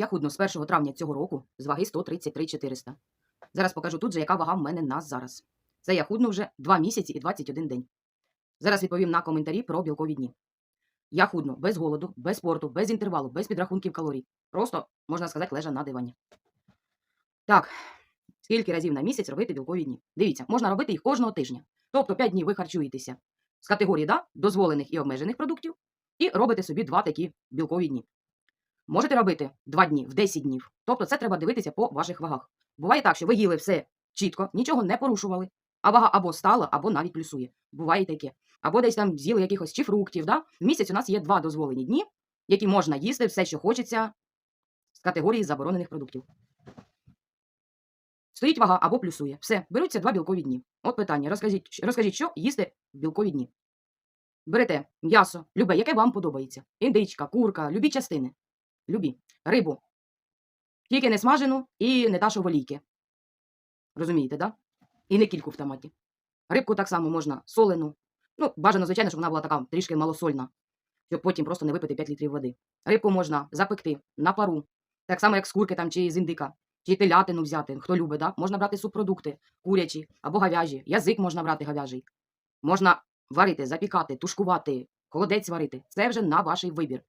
Я худну з 1 травня цього року з ваги 133 400. Зараз покажу тут же, яка вага в мене на зараз. Це я худну вже 2 місяці і 21 день. Зараз відповім на коментарі про білкові дні. Я худну без голоду, без спорту, без інтервалу, без підрахунків калорій. Просто, можна сказати, лежа на дивані. Так, скільки разів на місяць робити білкові дні? Дивіться, можна робити їх кожного тижня. Тобто 5 днів ви харчуєтеся з категорії да, дозволених і обмежених продуктів, і робите собі два такі білкові дні. Можете робити 2 дні в 10 днів. Тобто це треба дивитися по ваших вагах. Буває так, що ви їли все чітко, нічого не порушували, а вага або стала, або навіть плюсує. Буває таке. Або десь там з'їли якихось чи фруктів. Да? В місяць у нас є два дозволені дні, які можна їсти все, що хочеться з категорії заборонених продуктів. Стоїть вага або плюсує. Все, беруться два білкові дні. От питання. Розкажіть, розкажіть, що їсти в білкові дні. Берете м'ясо, любе, яке вам подобається. Індичка, курка, любі частини. Любі. Рибу. Тільки не смажену і не та, що в олійки. Розумієте, да? І не кільку в томаті. Рибку так само можна солену. Ну, бажано, звичайно, щоб вона була така трішки малосольна, щоб потім просто не випити 5 літрів води. Рибку можна запекти на пару, так само, як з курки там, чи з індика, чи телятину взяти, хто любить, да? можна брати субпродукти, курячі або говяжі, язик можна брати говяжий. Можна варити, запікати, тушкувати, холодець варити. Це вже на ваш вибір.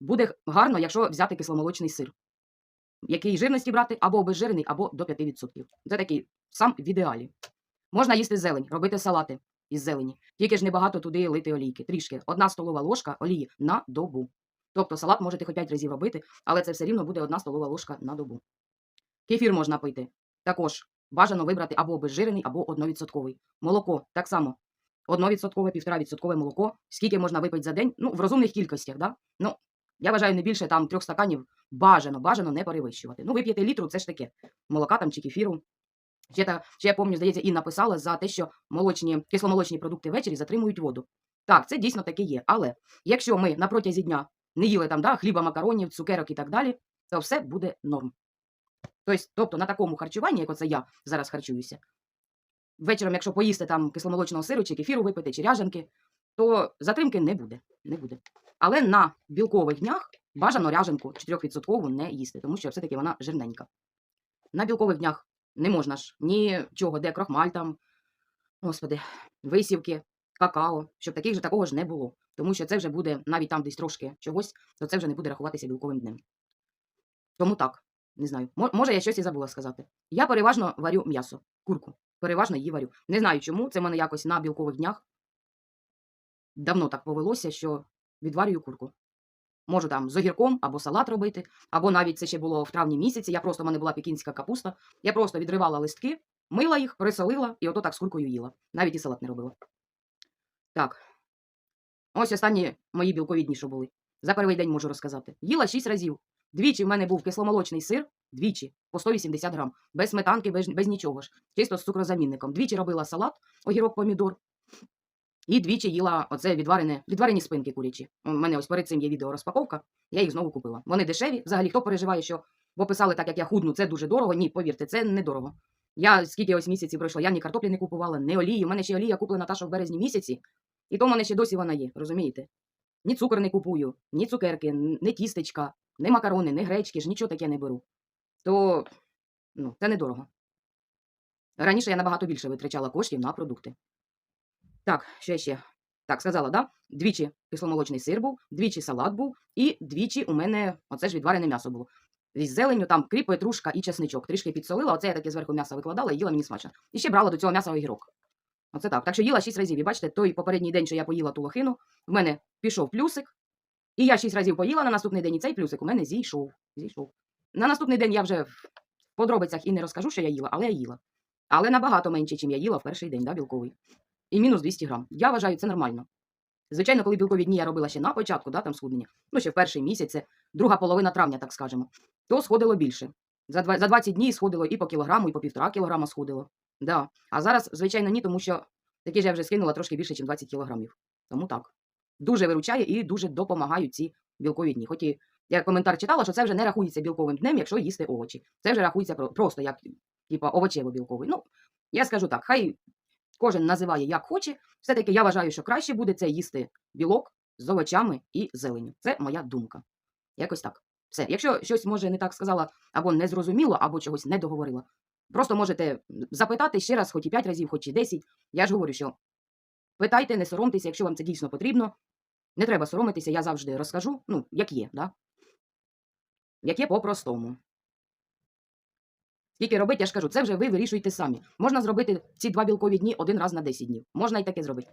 Буде гарно, якщо взяти кисломолочний сир. Який жирності брати, або обезжирений, або до 5%. Це такий сам в ідеалі. Можна їсти зелень, робити салати із зелені. Тільки ж небагато туди лити олійки. Трішки. Одна столова ложка олії на добу. Тобто салат можете хоч 5 разів робити, але це все рівно буде одна столова ложка на добу. Кефір можна пити. Також бажано вибрати або обезжирений, або 1%. Молоко так само. 1%, 1,5% молоко. Скільки можна випити за день? Ну, в розумних кількостях, да? Ну, я вважаю, не більше там трьох стаканів бажано, бажано не перевищувати. Ну, вип'єте літру, це ж таке. Молока там чи кефіру. Ще, та, ще я пам'ятаю, здається, Інна писала за те, що молочні, кисломолочні продукти ввечері затримують воду. Так, це дійсно таке є. Але якщо ми на протязі дня не їли там да, хліба, макаронів, цукерок і так далі, то все буде норм. Тобто на такому харчуванні, як оце я зараз харчуюся, вечором, якщо поїсти там кисломолочного сиру чи кефіру випити, чи ряжанки, то затримки не буде. Не буде. Але на білкових днях бажано ряжанку 4% не їсти, тому що все-таки вона жирненька. На білкових днях не можна ж нічого, де крохмаль там, господи, висівки, какао, щоб таких же такого ж не було. Тому що це вже буде навіть там десь трошки чогось, то це вже не буде рахуватися білковим днем. Тому так, не знаю. Може, я щось і забула сказати. Я переважно варю м'ясо, курку. Переважно її варю. Не знаю чому. Це в мене якось на білкових днях. Давно так повелося, що відварюю курку. Можу там з огірком або салат робити, або навіть це ще було в травні місяці. Я просто в мене була пекінська капуста. Я просто відривала листки, мила їх, присолила і ото так з куркою їла. Навіть і салат не робила. Так. Ось останні мої білкові що були. За перший день можу розказати. Їла шість разів. Двічі в мене був кисломолочний сир, двічі по 180 грам, без сметанки, без, без нічого ж, чисто з цукрозамінником. Двічі робила салат, огірок, помідор. І двічі їла оце відварене, відварені спинки курячі. У мене ось перед цим є відео розпаковка, я їх знову купила. Вони дешеві. Взагалі, хто переживає, що бо писали так, як я худну, це дуже дорого. Ні, повірте, це недорого. Я скільки ось місяців пройшло, я ні картоплі не купувала, ні олії. У мене ще олія куплена та, що в березні місяці, і то в мене ще досі вона є, розумієте? Ні цукор не купую, ні цукерки, ні тістечка, ні макарони, ні гречки ж, нічого таке не беру. То ну, це недорого. Раніше я набагато більше витрачала коштів на продукти. Так, що ще? Так, сказала, да? Двічі кисломолочний сир був, двічі салат був, і двічі у мене оце ж відварене м'ясо було. Із зеленню, там кріп, петрушка і чесничок. Трішки підсолила, оце я таке зверху м'ясо викладала і їла мені смачно. І ще брала до цього м'яса огірок. Оце так. Так що їла шість разів. І бачите, той попередній день, що я поїла ту лохину, в мене пішов плюсик, і я шість разів поїла на наступний день, і цей плюсик у мене зійшов. зійшов. На наступний день я вже в подробицях і не розкажу, що я їла, але я їла. Але набагато менше, ніж я їла в перший день, да, білковий. І мінус 200 грам. Я вважаю, це нормально. Звичайно, коли білкові дні я робила ще на початку, да, там схуднення, ну ще в перший місяць, це друга половина травня, так скажемо, то сходило більше. За, два, за 20 днів сходило і по кілограму, і по півтора кілограма сходило. Да. А зараз, звичайно, ні, тому що такі ж я вже скинула трошки більше, ніж 20 кілограмів. Тому так. Дуже виручає і дуже допомагають ці білкові дні. Хоч і я коментар читала, що це вже не рахується білковим днем, якщо їсти овочі. Це вже рахується просто як типа овочево-білковий. Ну, я скажу так, хай кожен називає як хоче. Все-таки я вважаю, що краще буде це їсти білок з овочами і зеленю. Це моя думка. Якось так. Все. Якщо щось може не так сказала, або не зрозуміло, або чогось не договорила, просто можете запитати ще раз, хоч і 5 разів, хоч і 10. Я ж говорю, що питайте, не соромтеся, якщо вам це дійсно потрібно. Не треба соромитися, я завжди розкажу, ну, як є, да? як є по-простому. Скільки робити, я ж кажу, це вже ви вирішуєте самі. Можна зробити ці два білкові дні один раз на 10 днів. Можна і таке зробити.